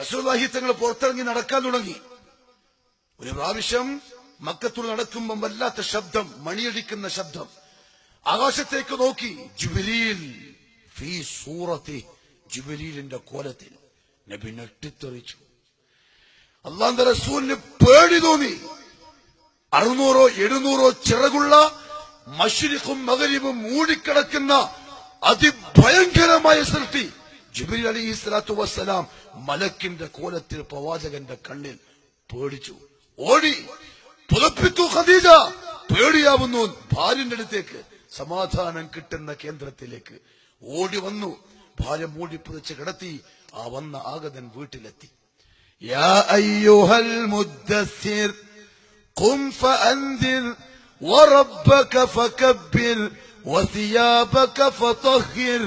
തങ്ങൾ പുറത്തിറങ്ങി നടക്കാൻ തുടങ്ങി. ഒരു പ്രാവശ്യം മക്കത്തൂർ നടക്കുമ്പം വല്ലാത്ത ശബ്ദം മണിയടിക്കുന്ന ശബ്ദം. ആകാശത്തേക്ക് നോക്കി ജുബിലീൽ ഫീ സൂറത്തി ജുബിലീലിന്റെ കോലത്തിൽ. നബി നെട്ടിത്തെറിച്ചു അള്ളാന്റെ റസൂലിന് പേടി തോന്നി. അറുന്നൂറോ എഴുന്നൂറോ ചിറകുള്ള മഷിരിഖും മകരിവും മൂടിക്കിടക്കുന്ന അതിഭയങ്കരമായ സൃഷ്ടി. ജിബിലി അലി സ്വലാത്തു വസ്സലാം മലക്കിന്റെ കോലത്തിൽ പ്രവാചകന്റെ കണ്ണിൽ പേടിച്ചു ഓടി പുതപ്പിത്തു ഖദീജ പേടിയാവുന്നു ഭാര്യന്റെ അടുത്തേക്ക് സമാധാനം കിട്ടുന്ന കേന്ദ്രത്തിലേക്ക് ഓടി വന്നു ഭാര്യ മൂടി പുതച്ച് കിടത്തി ആ വന്ന ആഗതൻ വീട്ടിലെത്തി യാ അയ്യുഹൽ മുദ്ദസ്സിർ قم فأنذر وربك فكبر وثيابك فطهر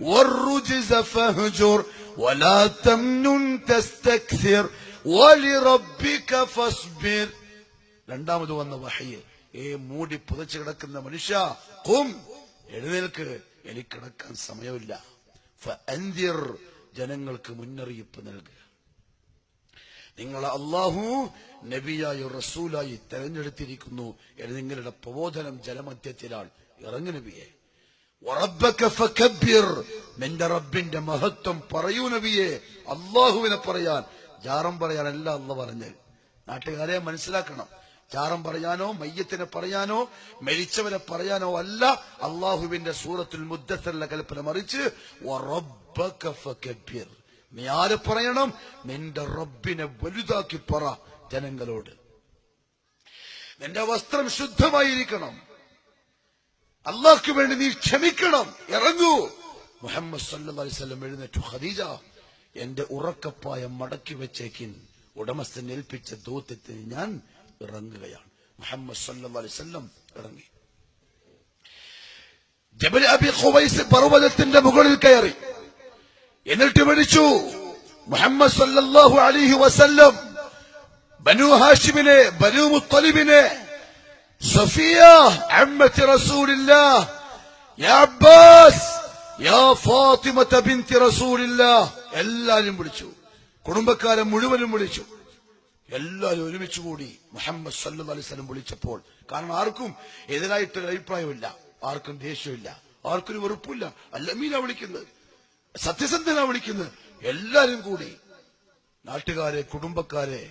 والرجز فاهجر ولا تمنن تستكثر ولربك فاصبر രണ്ടാമത് വന്ന വഹയ്യ് ഏ മൂടി പുതച്ചു കിടക്കുന്ന മനുഷ്യ കും എഴുന്നേൽക്ക് എനിക്ക് കിടക്കാൻ സമയമില്ല ഫഅൻദിർ ജനങ്ങൾക്ക് മുന്നറിയിപ്പ് നൽകുക നിങ്ങളെ അള്ളാഹു നബിയായി റസൂലായി തെരഞ്ഞെടുത്തിരിക്കുന്നു എന്ന് നിങ്ങളുടെ പ്രബോധനം ജനമധ്യത്തിലാണ് ഇറങ്ങു നബിയെ വറബ്ബക ഫകബ്ബിർ. നിന്റെ റബ്ബിന്റെ മഹത്വം പറയൂ നബിയെ. അള്ളാഹുവിനെ പറയാൻ. ജാറം പറയാനല്ല അല്ല പറഞ്ഞത്. നാട്ടുകാരെ മനസ്സിലാക്കണം. ജാറം പറയാനോ മയ്യത്തിനെ പറയാനോ മരിച്ചവനെ പറയാനോ അല്ല അള്ളാഹുവിന്റെ സൂറത്തുൽ മുദ്ദത്തല്ല കൽപ്പന മറിച്ച് പറയണം? നിന്റെ റബ്ബിനെ വലുതാക്കി പറ ജനങ്ങളോട്. നിന്റെ വസ്ത്രം ശുദ്ധമായിരിക്കണം. അള്ളാഹ്ക്ക് വേണ്ടി നീ ക്ഷമിക്കണം. ഇറങ്ങൂ. മുഹമ്മദ് സല്ലല്ലാഹു അലൈഹി വസല്ലം എഴുന്നേറ്റു. ഖദീജ എന്റെ ഉറക്കപ്പായ മടക്കി വെച്ചേക്കിൻ. ഉടമസ്ഥൻ ഏൽപ്പിച്ച ദൂത്യത്തിന് ഞാൻ ഇറങ്ങുകയാണ്. മുഹമ്മദ് സല്ലല്ലാഹു അലൈഹി വസല്ലം ഇറങ്ങി. ജബൽ ഖുവൈസ് പർവതത്തിന്റെ മുകളിൽ കയറി. എന്നിട്ട് വിളിച്ചു മുഹമ്മദ് സല്ലല്ലാഹു അലൈഹി വസല്ലം ബനു ഹാഷിമിനെ ബനു മുത്തലിബിനെ സഫിയ الله يا യാ അബ്ബാസ് യാ بنت رسول الله എല്ലാവരും വിളിച്ചു. കുടുംബക്കാരെ മുഴുവനും വിളിച്ചു. എല്ലാവരും ഒരുമിച്ച് കൂടി മുഹമ്മദ് സല്ലു അലൈഹി സ്വലം വിളിച്ചപ്പോൾ കാരണം ആർക്കും എതിരായിട്ടൊരു അഭിപ്രായമില്ല. ആർക്കും ദേഷ്യമില്ല. ആർക്കൊരു വെറുപ്പില്ല. അല്ലമീനാ വിളിക്കുന്നത്. സത്യസന്ധനാ വിളിക്കുന്നത്. എല്ലാവരും കൂടി നാട്ടുകാരെ കുടുംബക്കാരെ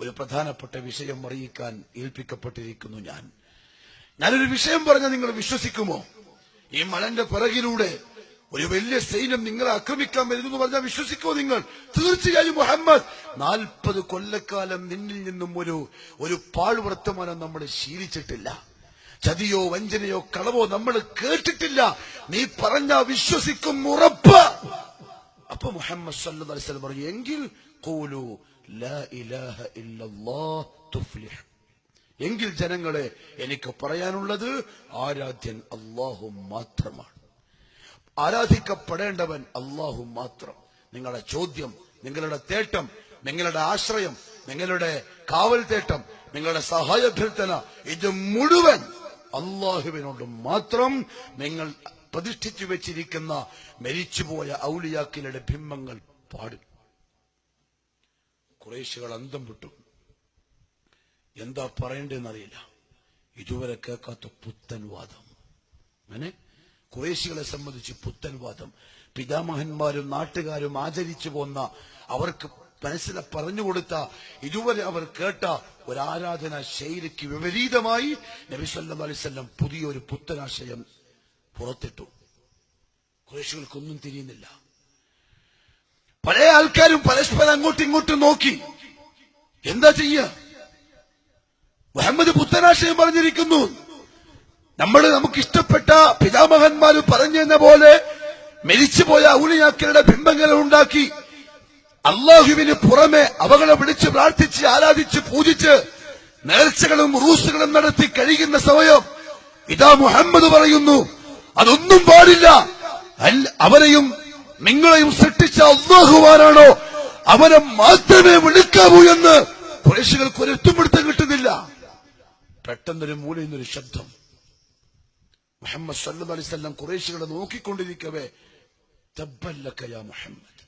ഒരു പ്രധാനപ്പെട്ട വിഷയം അറിയിക്കാൻ ഏൽപ്പിക്കപ്പെട്ടിരിക്കുന്നു ഞാൻ. ഞാനൊരു വിഷയം പറഞ്ഞാൽ നിങ്ങൾ വിശ്വസിക്കുമോ? ഈ മലന്റെ പിറകിലൂടെ ഒരു വലിയ സൈന്യം നിങ്ങളെ ആക്രമിക്കാൻ വരുന്നു പറഞ്ഞാൽ വിശ്വസിക്കുമോ നിങ്ങൾ? തീർച്ചയായും മുഹമ്മദ് നാൽപ്പത് കൊല്ലക്കാലം നിന്നിൽ നിന്നും ഒരു ഒരു പാഴ്വർത്തമാനം നമ്മൾ ശീലിച്ചിട്ടില്ല. ചതിയോ വഞ്ചനയോ കളവോ നമ്മൾ കേട്ടിട്ടില്ല. നീ പറഞ്ഞ വിശ്വസിക്കും ഉറപ്പ്. അപ്പൊ മുഹമ്മദ് സല്ലു വസല്ലം പറഞ്ഞു എങ്കിൽ ഖൂലു ലാ ഇലാഹ ഇല്ലല്ലാഹ് തുഫ്ലിഹ്. എങ്കിൽ ജനങ്ങളെ എനിക്ക് പറയാനുള്ളത് ആരാധ്യൻ അള്ളാഹു മാത്രമാണ്. ആരാധിക്കപ്പെടേണ്ടവൻ അള്ളാഹു മാത്രം. നിങ്ങളുടെ ചോദ്യം നിങ്ങളുടെ തേട്ടം നിങ്ങളുടെ ആശ്രയം നിങ്ങളുടെ കാവൽ തേട്ടം നിങ്ങളുടെ സഹായഭ്യർത്ഥന ഇത് മുഴുവൻ അള്ളാഹുവിനോട് മാത്രം നിങ്ങൾ പ്രതിഷ്ഠിച്ചു വെച്ചിരിക്കുന്ന മരിച്ചുപോയ ഔലിയാക്കിലെ ബിംബങ്ങൾ പാടും കുറേശികൾ അന്തം വിട്ടു. എന്താ പറയണ്ടെന്നറിയില്ല ഇതുവരെ കേൾക്കാത്ത പുത്തൻ വാദം അങ്ങനെ കുറേശികളെ സംബന്ധിച്ച് പുത്തൻ വാദം പിതാമഹന്മാരും നാട്ടുകാരും ആചരിച്ചു പോന്ന അവർക്ക് മനസ്സിനെ പറഞ്ഞുകൊടുത്ത ഇതുവരെ അവർ കേട്ട ഒരു ആരാധന ശൈലിക്ക് വിപരീതമായി നബി സല്ലല്ലാഹു അലൈഹി വസല്ലം പുതിയൊരു പുത്തനാശയം പുറത്തിട്ടു. കുറേശികൾക്കൊന്നും തിരിയുന്നില്ല. പല ആൾക്കാരും പരസ്പരം അങ്ങോട്ടും ഇങ്ങോട്ടും നോക്കി. എന്താ ചെയ്യ? മുഹമ്മദ് പുത്തനാശയം പറഞ്ഞിരിക്കുന്നു. നമ്മൾ നമുക്ക് ഇഷ്ടപ്പെട്ട പിതാമഹന്മാർ പറഞ്ഞെന്ന പോലെ മരിച്ചുപോയ ഔലിയാക്കളുടെ ബിംബങ്ങൾ ഉണ്ടാക്കി അള്ളാഹുവിന് പുറമെ അവകളെ വിളിച്ച് പ്രാർത്ഥിച്ച് ആരാധിച്ച് പൂജിച്ച് നേർച്ചകളും റൂസുകളും നടത്തി കഴിയുന്ന സമയം ഇതാ മുഹമ്മദ് പറയുന്നു അതൊന്നും പാടില്ല. അവരെയും നിങ്ങളെയും സൃഷ്ടിച്ച അള്ളാഹുവാനാണോ അവനെ മാത്രമേ വിളിക്കാവൂ എന്ന് കുറേശികൾക്ക് ഒരു എത്തുപിടുത്തം കിട്ടുന്നില്ല. പെട്ടെന്നൊരു മൂലയിൽ നിന്നൊരു ശബ്ദം. മുഹമ്മദ് സല്ലു അലൈസ് കുറേശികളെ നോക്കിക്കൊണ്ടിരിക്കവേ മുഹമ്മദ്.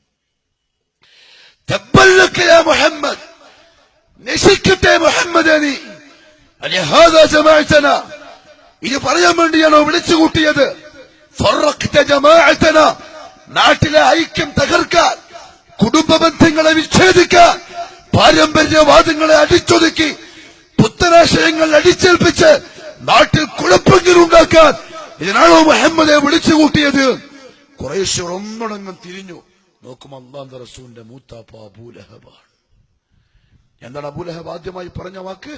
മുഹമ്മദ്. നശിക്കട്ടെ മുഹമ്മദ് ഇത് പറയാൻ വേണ്ടിയാണോ വിളിച്ചു കൂട്ടിയത് നാട്ടിലെ ഐക്യം തകർക്കാൻ കുടുംബ ബന്ധങ്ങളെ വിച്ഛേദിക്കാൻ പാരമ്പര്യവാദങ്ങളെ അടിച്ചൊതുക്കി പുത്തനാശയങ്ങൾ അടിച്ചേൽപ്പിച്ച് നാട്ടിൽ കുഴപ്പങ്ങൾ ഉണ്ടാക്കാൻ ഇതിനാണോ മുഹമ്മദെ വിളിച്ചു കൂട്ടിയത് കുറേശ്വർ ഒന്നുണങ്ങും തിരിഞ്ഞു. നോക്കും അള്ളാന്റെ റസൂലിന്റെ മൂത്താപ്പ അബൂലഹബാണ്. എന്താണ് അബൂലഹബ് ആദ്യമായി പറഞ്ഞ വാക്ക്?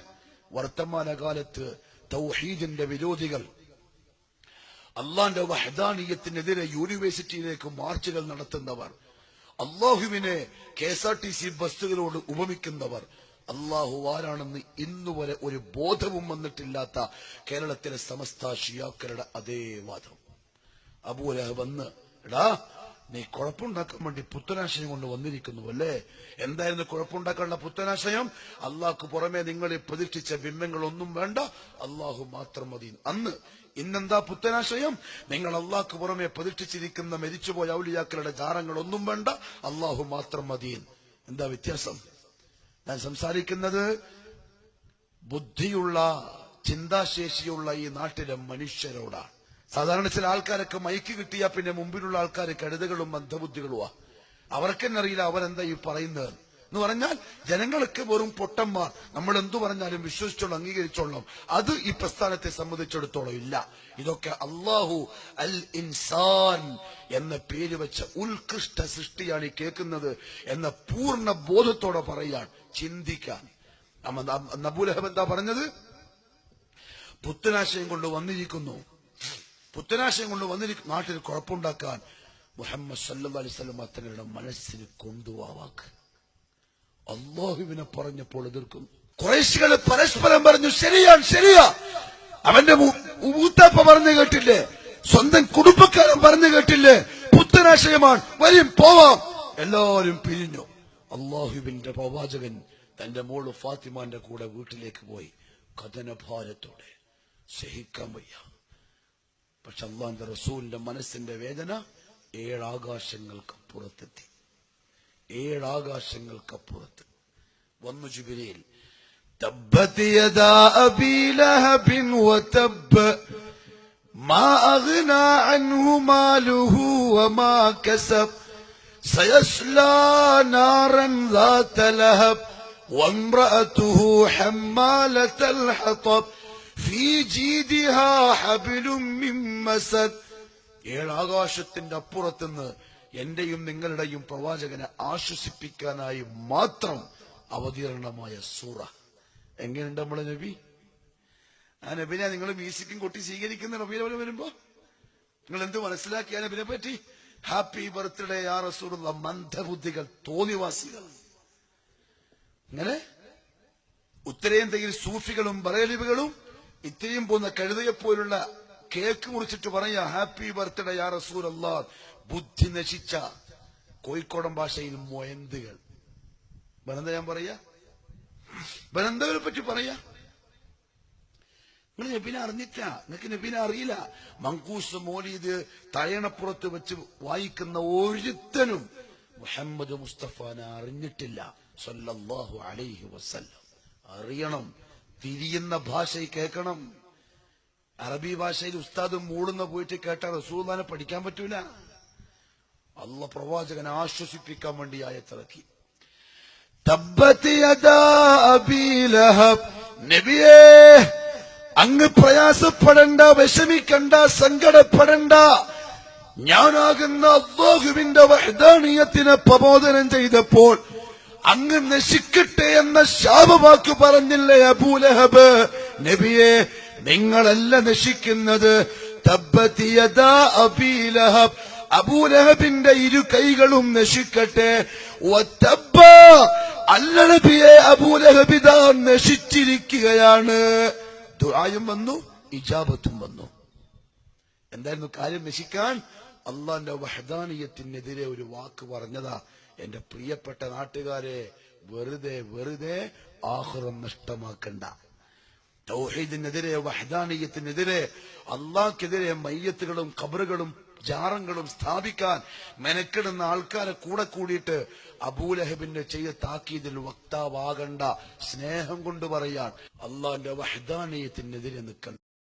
വർത്തമാനകാലത്ത് തൗഹീദിന്റെ വിരോധികൾ അള്ളാന്റെ വഹദാനീയത്തിനെതിരെ യൂണിവേഴ്സിറ്റിയിലേക്ക് മാർച്ചുകൾ നടത്തുന്നവർ അള്ളാഹുവിനെ K S R T C ബസ്സുകളോട് ഉപമിക്കുന്നവർ അള്ളാഹു ആരാണെന്ന് ഇന്നുവരെ ഒരു ബോധവും വന്നിട്ടില്ലാത്ത കേരളത്തിലെ സമസ്ത ഷിയാക്കളുടെ അതേ വാദം. അബൂലഹ് വന്ന് എടാ നീ കുഴപ്പമുണ്ടാക്കാൻ വേണ്ടി പുത്തനാശയം കൊണ്ട് വന്നിരിക്കുന്നു അല്ലേ എന്തായിരുന്നു കുഴപ്പമുണ്ടാക്കാനുള്ള പുത്തനാശയം? അള്ളാഹ്ക്ക് പുറമെ നിങ്ങളെ പ്രതിഷ്ഠിച്ച ബിംബങ്ങളൊന്നും വേണ്ട. അള്ളാഹു മാത്രം മതി. അന്ന് ഇന്നെന്താ പുത്തനാശയം? നിങ്ങൾ അള്ളാഹ്ക്ക് പുറമെ പ്രതിഷ്ഠിച്ചിരിക്കുന്ന മരിച്ചുപോയ ഔലിയാക്കളുടെ ജാറങ്ങളൊന്നും വേണ്ട. അള്ളാഹു മാത്രം മതി. എന്താ വ്യത്യാസം? ഞാൻ സംസാരിക്കുന്നത് ബുദ്ധിയുള്ള ചിന്താശേഷിയുള്ള ഈ നാട്ടിലെ മനുഷ്യരോടാണ്. സാധാരണ ചില ആൾക്കാരൊക്കെ മൈക്ക് കിട്ടിയാ പിന്നെ മുമ്പിലുള്ള ആൾക്കാർ കഴുതകളും മന്ദബുദ്ധികളുമാണ് അവർക്കെന്നറിയില്ല അവരെന്താ ഈ പറയുന്നത്? എന്ന് പറഞ്ഞാൽ ജനങ്ങൾക്ക് വെറും പൊട്ടന്മാർ. നമ്മൾ എന്തു പറഞ്ഞാലും വിശ്വസിച്ചോളും അംഗീകരിച്ചോളണം അത് ഈ പ്രസ്ഥാനത്തെ സംബന്ധിച്ചിടത്തോളം ഇല്ല. ഇതൊക്കെ അള്ളാഹു അൽ ഇൻസാൻ എന്ന പേര് വെച്ച ഉത്കൃഷ്ട സൃഷ്ടിയാണ് ഈ കേൾക്കുന്നത് എന്ന പൂർണ ബോധത്തോടെ പറയാൻ ചിന്തിക്കാൻ. നബൂലഹബ് എന്താ പറഞ്ഞത്? പുത്തനാശയം കൊണ്ട് വന്നിരിക്കുന്നു. പുത്തനാശയം കൊണ്ട് വന്നിരിക്കും നാട്ടിൽ കുഴപ്പമുണ്ടാക്കാൻ മുഹമ്മദ് സല്ലു അലൈസ് തങ്ങളുടെ മനസ്സിന് കൊണ്ടുപോവാക്ക് അള്ളാഹുവിനെ പറഞ്ഞപ്പോൾ എതിർക്കും. കുറേശികൾ പരസ്പരം പറഞ്ഞു ശരിയാണ് ശരിയാ. അവന്റെ ഊത്താപ്പ പറഞ്ഞു കേട്ടില്ലേ? സ്വന്തം കുടുംബക്കാരൻ പറഞ്ഞു കേട്ടില്ലേ? പുത്തനാശയമാണ് വരും പോവാം. എല്ലാവരും പിരിഞ്ഞു. അള്ളാഹുവിന്റെ പ്രവാചകൻ തന്റെ മോൾ ഫാത്തിമാന്റെ കൂടെ വീട്ടിലേക്ക് പോയി കഥനഭാരത്തോടെ. സഹിക്കാൻ വയ്യ. പക്ഷെ അള്ളാന്റെ റസൂലിന്റെ മനസ്സിന്റെ വേദന ഏഴാകാശങ്ങൾക്കപ്പുറത്തെത്തി ഏഴാകാശങ്ങൾക്കപ്പുറത്ത് വന്നു ജുബിലയിൽ تبت يدا أبي لهب وتب ما أغنى عنه ماله وما كسب سيصلى نارا ذات لهب وامرأته حمالة الحطب في جيدها حبل من مسد ഏഴാകാശത്തിന്റെ അപ്പുറത്തുനിന്ന് എന്റെയും നിങ്ങളുടെയും പ്രവാചകനെ ആശ്വസിപ്പിക്കാനായി മാത്രം അവതീർണമായ സൂറ. എങ്ങനെയുണ്ട് നമ്മളെ നബി? ആ നബിനെ നിങ്ങൾ മ്യൂസിക്കും കൊട്ടി സ്വീകരിക്കുന്ന നബീനെ വരുമ്പോ? നിങ്ങൾ എന്ത് മനസ്സിലാക്കിയ നബിനെ പറ്റി? ഹാപ്പി ബർത്ത്ഡേ ആ റസൂറുള്ള മന്ദബുദ്ധികൾ തോന്നിവാസികൾ. ഇങ്ങനെ ഉത്തരേന്ത്യയിൽ സൂഫികളും ബറേലിബുകളും ഇത്രയും പോകുന്ന കഴുതയെപ്പോലുള്ള കേക്ക് മുറിച്ചിട്ട് പറയാ ഹാപ്പി ബർത്ത്ഡേ യാ റസൂൽ അല്ലാ ബുദ്ധി നശിച്ച കോഴിക്കോടൻ ഭാഷയിൽ മൊയന്തുകൾ. ബനന്ത ഞാൻ പറയാ? ബനന്തകളെ പറ്റി പറയാ? നിങ്ങൾ നബിനെ അറിഞ്ഞിട്ടില്ല. നിങ്ങൾക്ക് നബിനെ അറിയില്ല. മങ്കൂസ് മോലീദ് തയണപ്പുറത്ത് വെച്ച് വായിക്കുന്ന ഒരുത്തനും മുഹമ്മദ് മുസ്തഫാനെ അറിഞ്ഞിട്ടില്ല. സല്ലല്ലാഹു അലൈഹി വസല്ലം. അറിയണം. തിരിയുന്ന ഭാഷ കേൾക്കണം. അറബി ഭാഷയിൽ ഉസ്താദ് മൂടുന്ന പോയിട്ട് കേട്ടാൽ റസൂദാനെ പഠിക്കാൻ പറ്റൂല. അല്ല പ്രവാചകനെ ആശ്വസിപ്പിക്കാൻ വേണ്ടി ആയത്തിറക്കി. നബിയേ അങ്ങ് പ്രയാസപ്പെടണ്ട വിഷമിക്കണ്ട സങ്കടപ്പെടണ്ട. ഞാനാകുന്ന അള്ളാഹുവിന്റെ വഹദാനീയത്തിനെ പ്രബോധനം ചെയ്തപ്പോൾ അങ്ങ് നശിക്കട്ടെ എന്ന ശാപവാക്ക് പറഞ്ഞില്ലേ അബൂലഹബ് നബിയെ നിങ്ങളല്ല നശിക്കുന്നത്. തബ്ബത്തിയതാ അബീലഹബ് അബീ ലഹബ്. അബൂലഹബിന്റെ ഇരു കൈകളും നശിക്കട്ടെ. ഒറ്റപ്പ അല്ല അബൂലഹബിത നശിച്ചിരിക്കുകയാണ്. ദുരായും വന്നു ഇജാബത്തും വന്നു. എന്തായിരുന്നു കാര്യം നശിക്കാൻ? അള്ളാന്റെ വഹദാനീയത്തിനെതിരെ ഒരു വാക്ക് പറഞ്ഞതാ. എന്റെ പ്രിയപ്പെട്ട നാട്ടുകാരെ വെറുതെ വെറുതെ ആഹ്റം നഷ്ടമാക്കണ്ട. തൗഹീദിനെതിരെ വഹദാനീയത്തിനെതിരെ അള്ളാഹ്ക്കെതിരെ മയ്യത്തുകളും ഖബറുകളും ജാറങ്ങളും സ്ഥാപിക്കാൻ മെനക്കെടുന്ന ആൾക്കാരെ കൂടെ കൂടിയിട്ട് അബൂലഹബിന്റെ ചെയ്ത താക്കീതിൽ വക്താവാകണ്ട സ്നേഹം കൊണ്ട് പറയാൻ അള്ളാന്റെ വഹദാനീയത്തിനെതിരെ നിൽക്കണം.